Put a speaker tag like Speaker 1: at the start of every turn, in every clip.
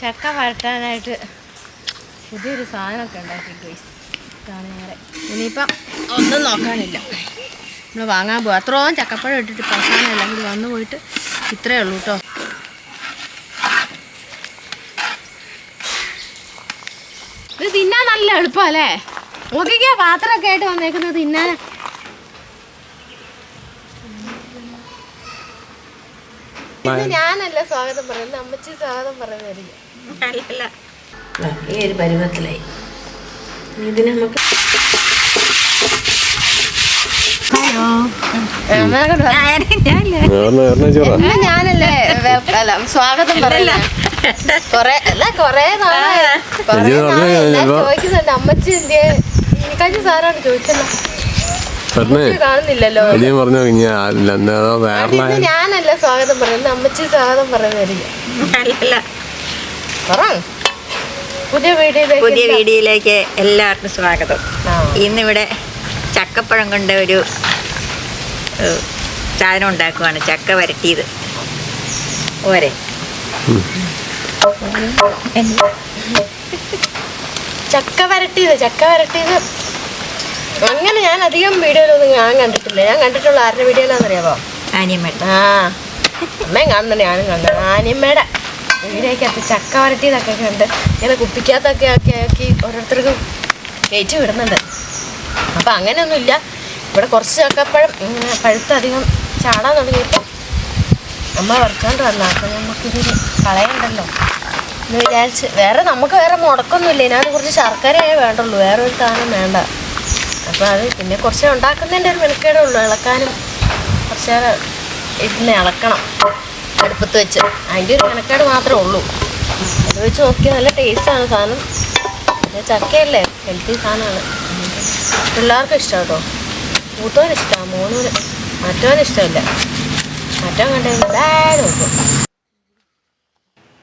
Speaker 1: ചക്ക വരട്ടാനായിട്ട് പുതിയൊരു സാധനമൊക്കെ ഉണ്ടാക്കി ഗൈസ് ഇതാണ് ഇനിയിപ്പം ഒന്നും നോക്കാനില്ല. നമ്മൾ വാങ്ങാൻ പോകും അത്രയും ചക്കപ്പഴം ഇട്ടിട്ട് പ്രശ്നമില്ല അങ്ങനെ വന്നു പോയിട്ട് ഇത്രയേ ഉള്ളൂ കേട്ടോ ഇത് തിന്നാൻ നല്ല എളുപ്പമല്ലേ? നോക്കിക്കാ പാത്രമൊക്കെ ആയിട്ട് വന്നേക്കുന്നത് തിന്നാൻ ഞാനല്ല സ്വാഗതം പറയുന്നത് അമ്മച്ചി സ്വാഗതം പറയുന്നതായിരിക്കും. ഈ ഒരു പരുവത്തിലായി. ഇതിന് നമുക്ക് ഹലോ. ഇന്ന് ഞാനല്ലേ അല്ല സ്വാഗതം പറയില്ല കൊറേ അല്ല കൊറേ നാളായി. കൊറേ ചോദിക്കുന്നുണ്ട് അമ്മച്ചി എന്തിയെ? കഴിഞ്ഞ സാറാണ് ചോദിച്ചല്ലോ കാണുന്നില്ലല്ലോ.
Speaker 2: വലിയ പറഞ്ഞു
Speaker 1: ഞാനല്ല സ്വാഗതം പറയുന്നത് അമ്മച്ചി സ്വാഗതം പറയുന്നതായിരിക്കും.
Speaker 3: അല്ലല്ല.
Speaker 1: പറ. പുതിയ വീഡിയോയിലേക്ക്
Speaker 3: പുതിയ വീഡിയോയിലേക്ക് എല്ലാവർക്കും സ്വാഗതം. ഇന്നിവിടെ ചക്കപ്പഴം കൊണ്ട് ഒരു സാധനം ഉണ്ടാക്കുവാണ്. ചക്ക വരട്ടിയത്. ഓരെ
Speaker 1: ചക്ക വരട്ടിയത് ചക്ക വരട്ടിയത്. അങ്ങനെ ഞാൻ അധികം വീഡിയോയിലൊന്നും ഞാൻ കണ്ടിട്ടില്ല. ഞാൻ കണ്ടിട്ടുള്ള ആരുടെ വീഡിയോയിലാണെന്നറിയാമോ
Speaker 3: ആനിയമ്മയുടെ
Speaker 1: ആ. അമ്മയും കാണുന്നുണ്ട് ഞാനും കാണുന്നുണ്ട്. ആനിയമ്മയുടെ വീടേക്കകത്ത് ചക്ക വരട്ടിയതൊക്കെ കണ്ട് ഇങ്ങനെ കുപ്പിക്കകത്തൊക്കെ ആക്കി ആക്കി ഓരോരുത്തർക്കും കയറ്റി വിടുന്നുണ്ട്. അപ്പം അങ്ങനെയൊന്നുമില്ല ഇവിടെ കുറച്ച് ചക്കപ്പഴം ഇങ്ങനെ പഴുത്തധികം ചാടാൻ തുടങ്ങിയപ്പോൾ അമ്മ വറുത്തോണ്ട് വന്ന. അപ്പം നമുക്കിതൊരു കളയണ്ടല്ലോ. എന്ന് വിചാരിച്ച് വേറെ നമുക്ക് വേറെ മുടക്കൊന്നുമില്ല. ഇതിനകത്ത് കുറച്ച് ശർക്കരയേ വേണ്ടുള്ളൂ. വേറെ ഒരു സാധനം വേണ്ട. അപ്പോൾ അത് പിന്നെ കുറച്ച് ഉണ്ടാക്കുന്നതിന്റെ ഒരു മെനക്കേടേ ഉള്ളൂ. ഇളക്കാനും കുറച്ച് ഇരുന്ന് ഇളക്കണം അടുപ്പത്ത് വെച്ച്. അതിന്റെ ഒരു മെനക്കേട് മാത്രമേ ഉള്ളൂ. അത് വെച്ച് നോക്കിയാൽ നല്ല ടേസ്റ്റാണ് സാധനം. പിന്നെ ചക്കയല്ലേ? ഹെൽത്തി സാധനമാണ്. പിള്ളേർക്കും ഇഷ്ടം കേട്ടോ. മൂത്തോന് ഇഷ്ടമാണ്. മോനൂന് മറ്റോന് ഇഷ്ടമില്ല. മറ്റോ കണ്ടു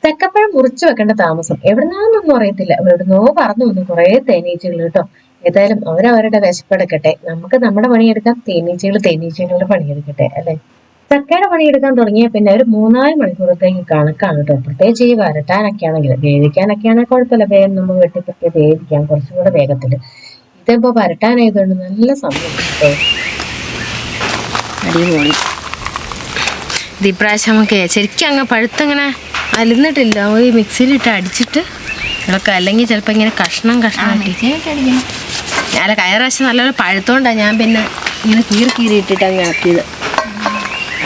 Speaker 1: തെക്കപ്പഴം മുറിച്ചു വെക്കേണ്ട താമസം എവിടുന്നാന്നൊന്നും അറിയത്തില്ല. എവിടുന്നോ പറഞ്ഞു വന്നു. കുറേ തേനീച്ചകൾ കേട്ടോ. ഏതായാലും അവരവരുടെ വിശപ്പെടുക്കട്ടെ നമുക്ക് നമ്മുടെ പണിയെടുക്കാം തേനീച്ചകൾ തേനീച്ചകളുടെ പണിയെടുക്കട്ടെ അല്ലെ? ചക്കയുടെ പണിയെടുക്കാൻ തുടങ്ങിയ പിന്നെ ഒരു മൂന്നാൽ മണിക്കൂറത്തേക്ക് കണക്കാണ് കേട്ടോ. പ്രത്യേകിച്ച് ഈ വരട്ടാനൊക്കെ ആണെങ്കിൽ വേവിക്കാനൊക്കെ ആണെങ്കിൽ കുഴപ്പമില്ല. വേഗം നമ്മൾ വെട്ടിപ്പൊക്കെ വേവിക്കാം കുറച്ചും കൂടെ വേഗത്തിൽ. ഇതിപ്പോ വരട്ടാനായതുകൊണ്ട് നല്ല സമയം കേട്ടോ. അടിപൊളി. ഇത് ഇപ്രാവശ്യം നമുക്ക് ശരിക്കും അങ്ങ് പഴുത്തങ്ങനെ അലിന്നിട്ടില്ല ഈ മിക്സിയിലിട്ട് അടിച്ചിട്ട് ഇളക്കുക. അല്ലെങ്കിൽ ചിലപ്പോൾ ഇങ്ങനെ കഷ്ണം കഷ്ണം അല്ല കഴിഞ്ഞ പ്രാവശ്യം നല്ലൊരു പഴുത്തോണ്ടാണ് ഞാൻ പിന്നെ ഇങ്ങനെ കീറി കീറി ഇട്ടിട്ട് അങ്ങ് ആക്കിയത്.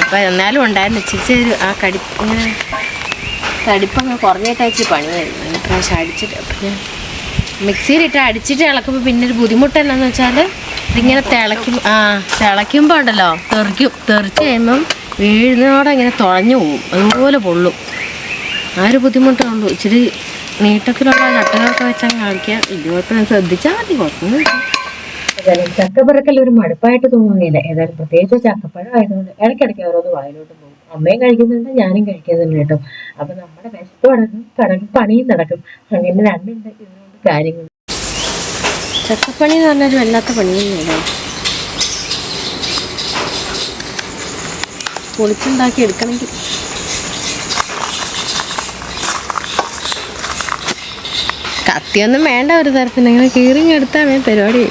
Speaker 1: അപ്പം എന്നാലും ഉണ്ടായിരുന്നു. ഇച്ചിരി ആ കടി ഇങ്ങനെ തടിപ്പങ്ങ് കുറഞ്ഞിട്ട് വെച്ച് പണിയായിരുന്നു. ഇപ്രാവശ്യം പ്രാവശ്യം അടിച്ചിട്ട് ഞാൻ മിക്സിയിലിട്ട് അടിച്ചിട്ട് ഇളക്കുമ്പോൾ പിന്നെ ഒരു ബുദ്ധിമുട്ട് എന്താണെന്ന് വെച്ചാൽ ഇതിങ്ങനെ തിളയ്ക്കും ആ തിളയ്ക്കുമ്പോൾ ഉണ്ടല്ലോ തെറിക്കും. തെറിച്ച് കഴിയുമ്പം വീഴുന്നതോടെ ഇങ്ങനെ തുഴഞ്ഞു പോവും. അതുപോലെ പൊള്ളും. ആ ഒരു ബുദ്ധിമുട്ടേ ഉള്ളൂ. ഇച്ചിരി നീട്ടത്തിലുള്ള ചട്ടകളൊക്കെ വെച്ചാൽ കാണിക്കാം ഇതുപോലെ കുഴപ്പമില്ല ശ്രദ്ധിച്ചാൽ മതി കുഴപ്പമൊന്നുമില്ല ഏതായാലും ചക്കപ്പഴക്കൽ ഒരു മടുപ്പായിട്ട് തോന്നുന്നില്ല. ഏതായാലും പ്രത്യേകിച്ച് ചക്കപ്പഴം ആയതുകൊണ്ട് ഇടയ്ക്കിടയ്ക്ക് ഓരോന്ന് വായിലോട്ട് പോകും. അമ്മയും കഴിക്കുന്നുണ്ട് ഞാനും കഴിക്കുന്നുണ്ട് കേട്ടോ. അപ്പൊ നമ്മുടെ വിശപ്പ് നടക്കും കടക്കും പണിയും നടക്കും. അങ്ങനെ രണ്ടുണ്ട് ഇതുകൊണ്ട് കാര്യങ്ങൾ. ചക്കപ്പണി എന്ന് പറഞ്ഞൊരു വല്ലാത്ത പണിയൊന്നുമില്ല പൊളിച്ചുണ്ടാക്കി എടുക്കണമെങ്കിൽ കത്തിയൊന്നും വേണ്ട ഒരു തരത്തിന് അങ്ങനെ കീറിങ് എടുത്താൽ മേ പരിപാടി.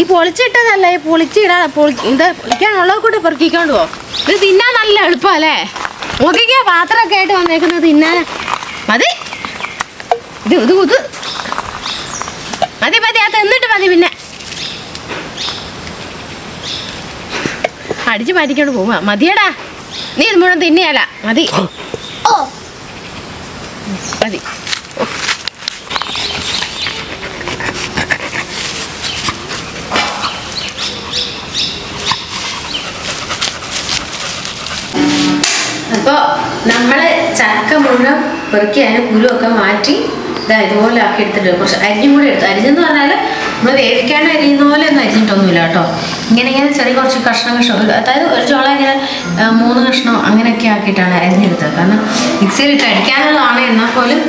Speaker 1: ഈ പൊളിച്ചിട്ടതല്ല ഈ പൊളിച്ചിടാ പൊളി ഇത് പൊളിക്കാനുള്ളത് കൂടെ പെറുക്കിക്കൊണ്ട് പോകും ഇത് തിന്നാൻ നല്ല എളുപ്പമല്ലേ? നോക്കിക്കോ പാത്രമൊക്കെ ആയിട്ട് വന്നേക്കുന്നത് തിന്നാൻ മതി. ഇത് ഇത് ഇത്. മതി മതി അത് എന്നിട്ട് മതി പിന്നെ. അടിച്ച് മാറ്റിക്കൊണ്ട് പോവാ മതിയടാ. നീ ഇത് മുഴുവൻ തിന്നിയല്ല മതി. മതി. അപ്പോൾ നമ്മൾ ചക്ക മുഴുവൻ പെറുക്കി അതിന് കുരുവൊക്കെ മാറ്റി ഇതാ ഇതുപോലെ ആക്കി എടുത്തിട്ട് കുറച്ച് അരിഞ്ഞും കൂടി എടുത്തു. അരിഞ്ഞെന്ന് പറഞ്ഞാൽ നമ്മൾ വേവിക്കാൻ അരിയുന്ന പോലെ ഒന്നും അരിഞ്ഞിട്ടൊന്നുമില്ല കേട്ടോ. ഇങ്ങനെ ഇങ്ങനെ ചെറിയ കുറച്ച് കഷ്ണം കഷ്ണം അതായത് ഒരു ചോള ഇങ്ങനെ മൂന്ന് കഷ്ണം അങ്ങനെയൊക്കെ ആക്കിയിട്ടാണ് അരിഞ്ഞെടുത്തത്. കാരണം മിക്സിയിലിട്ട് അടിക്കാനുള്ളതാണ്. എന്നാൽ പോലും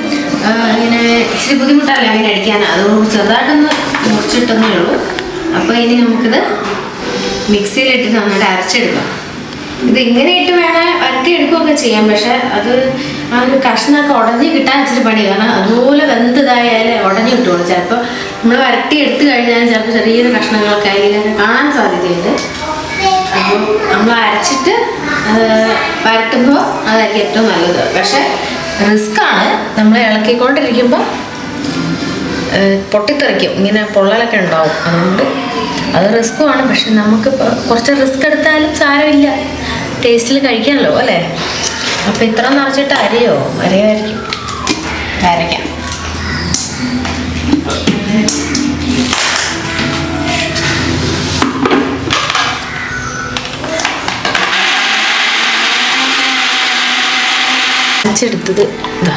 Speaker 1: ഇങ്ങനെ ഇച്ചിരി ബുദ്ധിമുട്ടല്ലേ അങ്ങനെ അടിക്കാൻ. അതുകൊണ്ട് ചെറുതായിട്ടൊന്ന് മുറിച്ചിട്ടൊന്നേ ഉള്ളൂ. അപ്പോൾ ഇനി നമുക്കിത് മിക്സിയിലിട്ട് നന്നായിട്ട് അരച്ചെടുക്കാം. ഇത് ഇങ്ങനെ ഇട്ട് വേണേൽ വരട്ടി എടുക്കുകയൊക്കെ ചെയ്യാം. പക്ഷെ അത് ഒരു കഷ്ണമൊക്കെ ഉടഞ്ഞ് കിട്ടാൻ ഇച്ചിരി പണി. കാരണം അതുപോലെ വെന്തതായാലേ ഉടഞ്ഞ് കിട്ടുള്ളൂ. ചിലപ്പോൾ നമ്മൾ വരട്ടി എടുത്തു കഴിഞ്ഞാൽ ചിലപ്പോൾ ചെറിയൊരു കഷ്ണങ്ങളൊക്കെ അതിൽ കാണാൻ സാധ്യതയുണ്ട്. അപ്പോൾ നമ്മൾ അരച്ചിട്ട് വരട്ടുമ്പോൾ അതായിരിക്കും ഏറ്റവും നല്ലത്. പക്ഷെ റിസ്ക് ആണ്. നമ്മൾ ഇളക്കിക്കൊണ്ടിരിക്കുമ്പോൾ പൊട്ടിത്തെറിക്കും. ഇങ്ങനെ പൊള്ളലൊക്കെ ഉണ്ടാവും. അതുകൊണ്ട് അത് റിസ്ക്കുമാണ് പക്ഷെ നമുക്ക് കുറച്ച് റിസ്ക് എടുത്താലും സാരമില്ല. ടേസ്റ്റിൽ കഴിക്കാമല്ലോ അല്ലേ? അപ്പം ഇത്ര നിറച്ചിട്ട് അരിയോ? അരയായിരിക്കും. അരയ്ക്കാം. അരച്ചെടുത്തത് ഇതാ.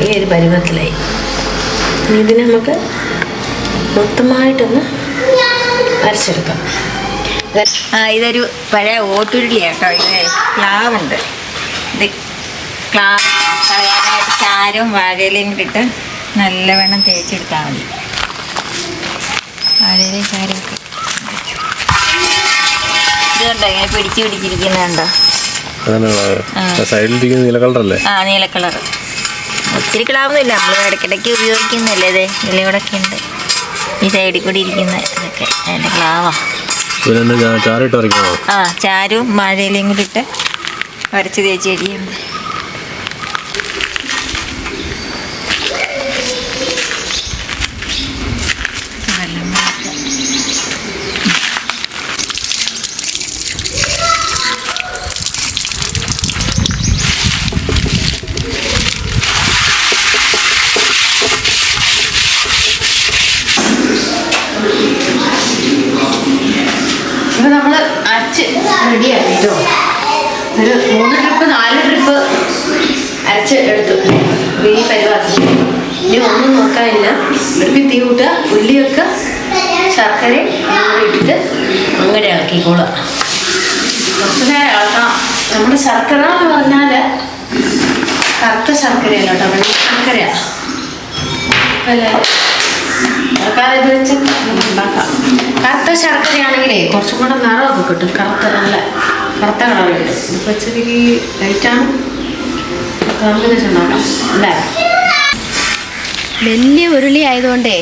Speaker 1: ഈ പരുവത്തിലായി. ഇതിനെ നമുക്ക് മൊത്തമായിട്ടൊന്ന് അരച്ചെടുക്കാം
Speaker 3: ആ ഇതൊരു പഴയ ഓട്ടുരുളിയാണ് കേട്ടോ ഇത് ക്ലാവുണ്ട് ഇത് ക്ലാവ് കളയാനായിട്ട് ചാരവും വാഴയിലയും കൂടി ഇട്ട് നല്ലവണ്ണം തേച്ചെടുത്താൽ മതി. വാഴയിലയും ചാരമൊക്കെ ഇതുണ്ടോ ഇങ്ങനെ പിടിച്ച് പിടിച്ചിരിക്കുന്നുണ്ടോ?
Speaker 2: സൈഡിലിരിക്കുന്ന നീല കളറല്ലേ?
Speaker 3: ആ നീല കളർ ഒത്തിരി ക്ലാവൊന്നുമില്ല. നമ്മൾ ഇടയ്ക്കിടയ്ക്ക് ഉപയോഗിക്കുന്നല്ലേ ഇതേ? ഇലയോടൊക്കെ ഉണ്ട്. ഈ സൈഡിൽ കൂടി ഇരിക്കുന്ന ഇതൊക്കെ.
Speaker 2: അതിന്റെ ചാറിട്ട്
Speaker 3: ആ ചാരവും മഴയിലയും കൂടി ഇട്ട് വരച്ച് തേച്ച് കഴിയുമ്പോൾ
Speaker 1: ഇപ്പൊ നമ്മൾ അരച്ച് റെഡിയാക്കി കേട്ടോ ഒരു മൂന്ന് ട്രിപ്പ് നാല് ട്രിപ്പ് അരച്ച് എടുത്തു. ഈ പരിപാടി. ഇനി ഒന്നും നോക്കാനില്ല. എടുപ്പി തീ കൂട്ടുക ഉള്ളി വെക്കുക ശർക്കര ഇട്ടിട്ട് അങ്ങനെ ഇളക്കിക്കോളുക. കുറച്ച് നേരം ഇളക്കാം നമ്മുടെ ശർക്കര എന്ന് പറഞ്ഞാൽ കറുത്ത ശർക്കരയല്ല കേട്ടോ വെള്ള ശർക്കരയാണ് അല്ലേ? കറുത്ത ശർക്കരയാണെങ്കിലേ കുറച്ചും കൂടെ നിറമൊക്കെ കിട്ടും. കറുത്ത നല്ല കറുത്ത കളറുണ്ട് ഇപ്പൊ ഇച്ചിരി ലൈറ്റാണ് വലിയ ഉരുളി ആയതുകൊണ്ടേ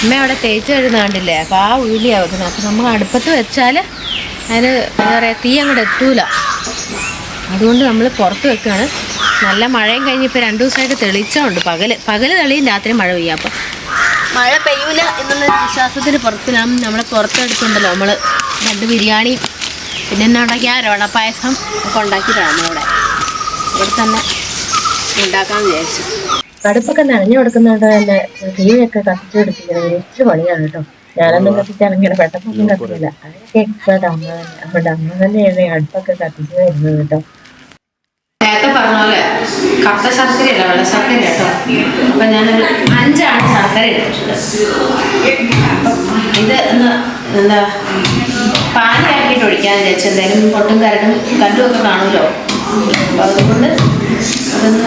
Speaker 1: അമ്മ അവിടെ തേച്ച് കണ്ടില്ലേ അപ്പോൾ ആ ഉരുളിയാണ് വെക്കുന്നത് അപ്പോൾ നമ്മൾ അടുപ്പത്ത് വെച്ചാൽ അതിന് എന്താ പറയുക തീ അങ്ങോട്ട് എത്തൂല. അതുകൊണ്ട് നമ്മൾ പുറത്ത് വെക്കുകയാണ്. നല്ല മഴയും കഴിഞ്ഞ് ഇപ്പോൾ രണ്ട് ദിവസമായിട്ട് തെളിച്ചമുണ്ട് പകൽ. പകൽ തെളിയും രാത്രി മഴ പെയ്യാം. അപ്പം മഴ പെയ്യൂല എന്നുള്ള വിശ്വാസത്തിന് പുറത്തിനാണ് നമ്മളെ പുറത്തെടുത്തുണ്ടല്ലോ. നമ്മൾ രണ്ട് ബിരിയാണി പിന്നെ എന്നാ ഉണ്ടാക്കിയ? രവണ പായസം ഒക്കെ ഉണ്ടാക്കിയിട്ടാണ് നമ്മളിവിടെ ഇവിടെ തന്നെ ഉണ്ടാക്കാൻ വിചാരിച്ചു.
Speaker 4: അടുപ്പൊക്കെ നനഞ്ഞു കൊടുക്കുന്നുണ്ട് തന്നെ തീയൊക്കെ കത്തിച്ചു പിടിപ്പിക്കുന്നത് വലിയ പണിയാണ് കേട്ടോ. ഞാനൊന്നും കത്തിച്ചാണെങ്കിൽ പെട്ടെന്നൊന്നും കത്തില്ല അതൊക്കെ എക്സ്പേർട്ട് അമ്മ തന്നെ. അവിടെ അമ്മ തന്നെയാണ് അടുപ്പൊക്കെ കത്തിച്ചു വരുന്നത് കേട്ടോ.
Speaker 1: നേരത്തെ പറഞ്ഞ പോലെ കറുത്ത ശർക്കരയല്ല വെള്ള ശർക്കര കേട്ടോ. അപ്പം ഞാനൊരു അഞ്ചാണ് ശർക്കര എടുത്തിട്ടുണ്ട് അപ്പം ഇത് ഒന്ന് എന്താ പാലാക്കിയിട്ട് ഒഴിക്കാൻ വിചാരിച്ചു. എന്തായാലും പൊട്ടും കരടും കണ്ടും ഒക്കെ കാണുമല്ലോ. അപ്പൊ അതുകൊണ്ട് അതൊന്ന്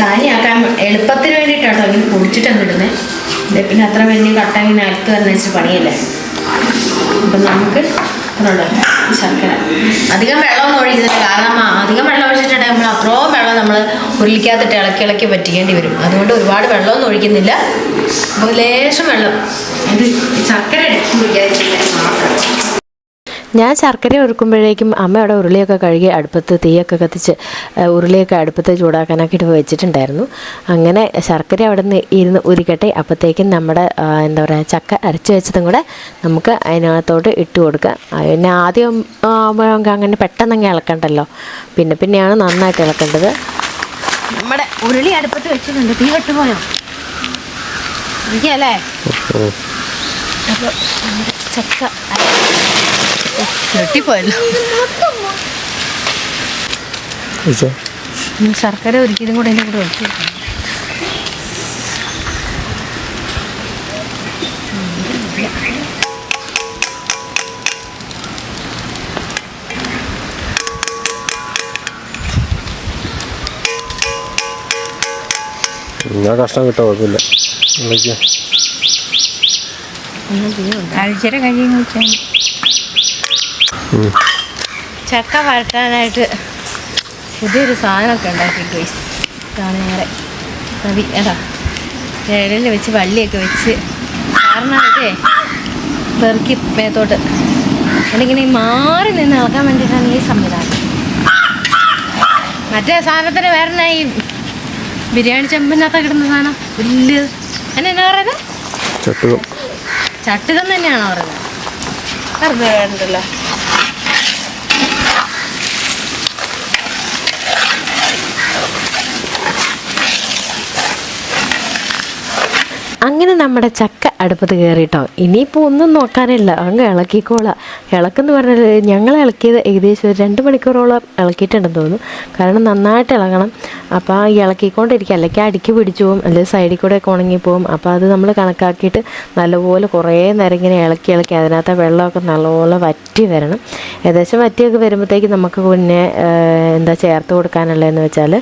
Speaker 1: പാനിയാക്കാൻ എളുപ്പത്തിന് വേണ്ടിയിട്ടാട്ടോ ഇങ്ങനെ കുടിച്ചിട്ടാണ് ഇടുന്നത് പിന്നെ അത്ര വലിയ കട്ട ഇങ്ങനെ അലത്ത് വരുന്ന വെച്ച് പണിയല്ലേ? അപ്പം നമുക്ക് ഇതുണ്ട് ശർക്കര. അധികം വെള്ളമൊന്നും ഒഴിക്കുന്നില്ല കാരണം അധികം വെള്ളം ഒഴിച്ചിട്ടുണ്ടെങ്കിൽ നമ്മൾ അത്രയും വെള്ളം നമ്മൾ ഉരുളിക്കാത്തിട്ട് ഇളക്കി ഇളക്കി പറ്റിക്കേണ്ടി വരും. അതുകൊണ്ട് ഒരുപാട് വെള്ളമൊന്നും ഒഴിക്കുന്നില്ല. അപ്പോൾ ലേശം വെള്ളം. ഇത് ശർക്കര മാത്രം.
Speaker 4: ഞാൻ ശർക്കര ഒരുക്കുമ്പോഴേക്കും അമ്മ അവിടെ ഉരുളിയൊക്കെ കഴുകി അടുപ്പത്ത് തീയൊക്കെ കത്തിച്ച് ഉരുളിയൊക്കെ അടുപ്പത്ത് ചൂടാക്കാനൊക്കെ ഇട്ട് വെച്ചിട്ടുണ്ടായിരുന്നു. അങ്ങനെ ശർക്കര അവിടെ നിന്ന് ഇരുന്ന് ഉരുക്കട്ടെ അപ്പോഴത്തേക്കും നമ്മുടെ എന്താ പറയുക ചക്ക അരച്ച് വെച്ചതും കൂടെ നമുക്ക് അതിനകത്തോട്ട് ഇട്ട് കൊടുക്കാം. പിന്നെ ആദ്യം ആകുമ്പോൾ അങ്ങനെ പെട്ടെന്നങ്ങ് ഇളക്കണ്ടല്ലോ. പിന്നെ പിന്നെയാണ് നന്നായിട്ട് ഇളക്കേണ്ടത്.
Speaker 1: നമ്മുടെ ഉരുളി അടുപ്പത്ത് വെച്ചിട്ടുണ്ട്. തീ കെട്ടുപോയോ എനിക്കല്ലേ അപ്പോൾ ചക്ക ചക്ക ഞെട്ടിപ്പോയല്ലോ ശർക്കര ഒരിക്കലും കൂടെ എന്റെ കൂടെ ഒഴിച്ചു
Speaker 2: കഷ്ടം കിട്ടാ കുഴപ്പമില്ല.
Speaker 3: കഴിയും വെച്ചാൽ
Speaker 1: ചക്ക വഴട്ടാനായിട്ട് പുതിയൊരു സാധനമൊക്കെ ഉണ്ടാക്കി ഗൈസ് ഇതാണ് ഞങ്ങളുടെ നദി. ഏതാ ഇടയിൽ വെച്ച് വള്ളിയൊക്കെ വെച്ച് കാരണം ഇതേ പെറുക്കി മേത്തോട്ട്. എന്നിങ്ങനെ മാറി നിന്ന് ഇളക്കാൻ വേണ്ടിയിട്ടാണ് ഈ സംവിധാനം. മറ്റേ സാധനത്തിന് വേറെ ഈ ബിരിയാണി ചെമ്പിനകത്ത് കിടന്ന സാധനം? വലിയ എന്നെ എന്നാ പറയുന്നത്
Speaker 2: ചട്ടുകം.
Speaker 1: ചട്ടുകം തന്നെയാണോ പറയുന്നത് വെറുതെ വേണ്ടല്ലോ.
Speaker 4: അങ്ങനെ നമ്മുടെ ചക്ക അടുപ്പത്ത് കയറിയിട്ടോ ഇനിയിപ്പോൾ ഒന്നും നോക്കാനില്ല. അങ്ങ് ഇളക്കിക്കോളാം. ഇളക്കെന്ന് പറഞ്ഞാൽ ഞങ്ങൾ ഇളക്കിയത് ഏകദേശം ഒരു രണ്ട് മണിക്കൂറോളം ഇളക്കിയിട്ടുണ്ടെന്ന് തോന്നുന്നു. കാരണം നന്നായിട്ട് ഇളകണം അപ്പോൾ ഇളക്കിക്കൊണ്ടിരിക്കുക. അല്ലെങ്കിൽ അടിക്ക് പിടിച്ചു പോകും. അല്ലെങ്കിൽ സൈഡിൽ കൂടെ ഒക്കെ ഉണങ്ങിപ്പോവും അപ്പോൾ അത് നമ്മൾ കണക്കാക്കിയിട്ട് നല്ലപോലെ കുറേ നേരം ഇങ്ങനെ ഇളക്കി ഇളക്കി അതിനകത്ത് വെള്ളമൊക്കെ നല്ലപോലെ വറ്റി വരണം. ഏകദേശം വറ്റിയൊക്കെ വരുമ്പോഴത്തേക്ക് നമുക്ക് പിന്നെ എന്താ ചേർത്ത് കൊടുക്കാനുള്ളതെന്ന് വെച്ചാൽ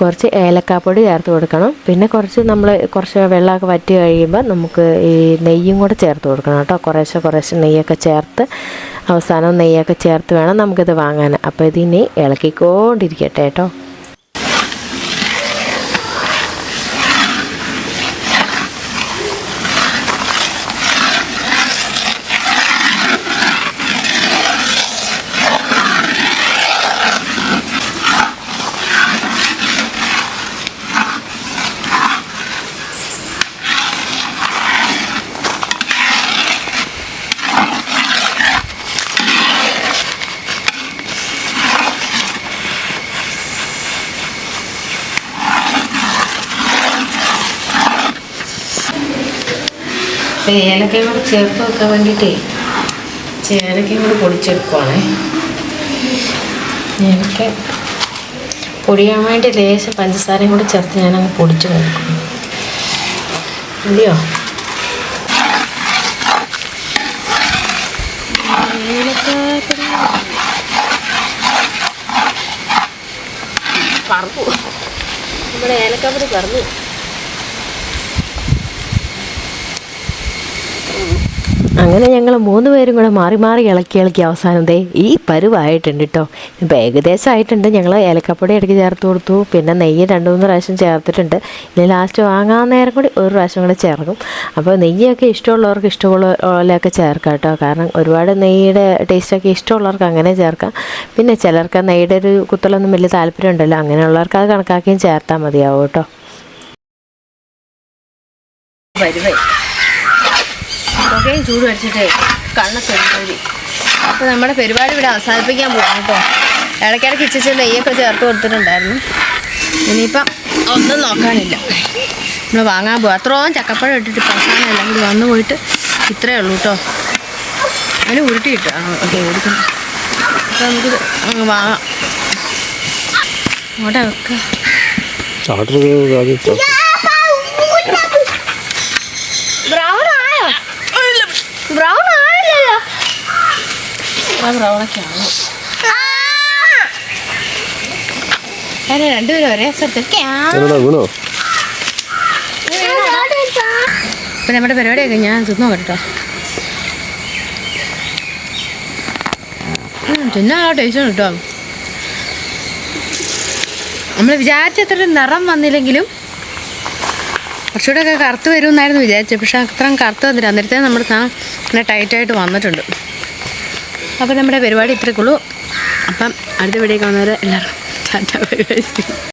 Speaker 4: കുറച്ച് ഏലക്കാപ്പൊടി ചേർത്ത് കൊടുക്കണം. പിന്നെ കുറച്ച് നമ്മൾ കുറച്ച് വെള്ളമൊക്കെ വറ്റി കഴിയുമ്പോൾ നമുക്ക് ഈ നെയ്യും കൂടെ ചേർത്ത് കൊടുക്കണം കേട്ടോ. കുറേശ്ശെ കുറേശ്ശെ നെയ്യൊക്കെ ചേർത്ത് അവസാനം നെയ്യൊക്കെ ചേർത്ത് വേണം നമുക്കിത് വാങ്ങാൻ. അപ്പോൾ ഇതിനി ഇളക്കിക്കൊണ്ടിരിക്കട്ടെ കേട്ടോ.
Speaker 1: ഏലക്കയും കൂടെ ചേർത്ത് വെക്കാൻ വേണ്ടിയിട്ടേ ചേലക്കയും കൂടെ പൊടിച്ചെടുക്കുവാണേ. ഏലക്ക പൊടിയാൻ വേണ്ടി ലേശം പഞ്ചസാരയും കൂടെ ചേർത്ത് ഞാനങ്ങ് പൊടിച്ച് കൊടുക്കും. ഇല്ലയോ? പറന്നു നമ്മുടെ ഏലക്കാപ്പൊടി പറന്നു
Speaker 4: അങ്ങനെ ഞങ്ങൾ മൂന്ന് പേരും കൂടെ മാറി മാറി ഇളക്കി ഇളക്കി അവസാനം ദേ ഈ പരുവായിട്ടുണ്ട് കേട്ടോ ഇപ്പം ഏകദേശം ആയിട്ടുണ്ട്. ഞങ്ങൾ ഏലക്കപ്പൊടി ഇടയ്ക്ക് ചേർത്ത് കൊടുത്തു. പിന്നെ നെയ്യ് രണ്ട് മൂന്ന് പ്രാവശ്യം ചേർത്തിട്ടുണ്ട്. ഇനി ലാസ്റ്റ് വാങ്ങാൻ നേരം കൂടി ഒരു പ്രാവശ്യം കൂടെ ചേർക്കും. അപ്പോൾ നെയ്യൊക്കെ ഇഷ്ടമുള്ളവർക്ക് ഇഷ്ടമുള്ള ചേർക്കാം കേട്ടോ കാരണം ഒരുപാട് നെയ്യുടെ ടേസ്റ്റൊക്കെ ഇഷ്ടമുള്ളവർക്ക് അങ്ങനെ ചേർക്കാം. പിന്നെ ചിലർക്ക് നെയ്യുടെ ഒരു കുത്തലൊന്നും വലിയ താല്പര്യം ഉണ്ടല്ലോ. അങ്ങനെയുള്ളവർക്ക് അത് കണക്കാക്കിയും ചേർത്താൽ മതിയാവും കേട്ടോ
Speaker 1: പുകയും ചൂട് അടിച്ചിട്ടേ കണ്ണ ഒരു അപ്പോൾ നമ്മുടെ പരിപാടി ഇവിടെ അവസാനിപ്പിക്കാൻ പോകാം കേട്ടോ. ഇടയ്ക്കിടയ്ക്ക് ഇച്ചിരി നെയ്യൊക്കെ ചേർത്ത് കൊടുത്തിട്ടുണ്ടായിരുന്നു. ഇനിയിപ്പം ഒന്നും നോക്കാനില്ല. നമ്മൾ വാങ്ങാൻ പോകും അത്രയും ചക്കപ്പഴം ഇട്ടിട്ട് പ്രശ്നമില്ല എല്ലാം വന്നു പോയിട്ട് ഇത്രയേ ഉള്ളൂ കേട്ടോ. അതിന് ഉരുട്ടി കിട്ടുക ഓക്കെ ഉരുട്ടണം അപ്പോൾ നമുക്കിത് വാങ്ങാം അങ്ങോട്ടെ വെക്കാം. ബ്രൗണൊക്കെ ആണോ അതിന് രണ്ടുപേരും ഒരേ
Speaker 2: സ്ഥലത്തൊക്കെയാണ് വീണോ?
Speaker 1: ഇപ്പം നമ്മുടെ പരിപാടിയൊക്കെ ഞാൻ തിന്നു കേട്ടോ തിന്നാലോ ടേസ്റ്റ് കേട്ടോ നമ്മൾ വിചാരിച്ചത്ര നിറം വന്നില്ലെങ്കിലും കുറച്ചുകൂടെ ഒക്കെ കറുത്ത് വരുമെന്നായിരുന്നു വിചാരിച്ചത്. പക്ഷേ അത്രയും കറുത്ത് വന്നിട്ട് അന്നേരത്തെ നമ്മുടെ സാധനം ഇങ്ങനെ ടൈറ്റായിട്ട് വന്നിട്ടുണ്ട്. അപ്പോൾ നമ്മുടെ പരിപാടി ഇത്രയ്ക്കുള്ളൂ അപ്പം അടുത്ത വീഡിയോ കാണുന്നവരെ എല്ലാവർക്കും ടാറ്റാ ബൈ ബൈ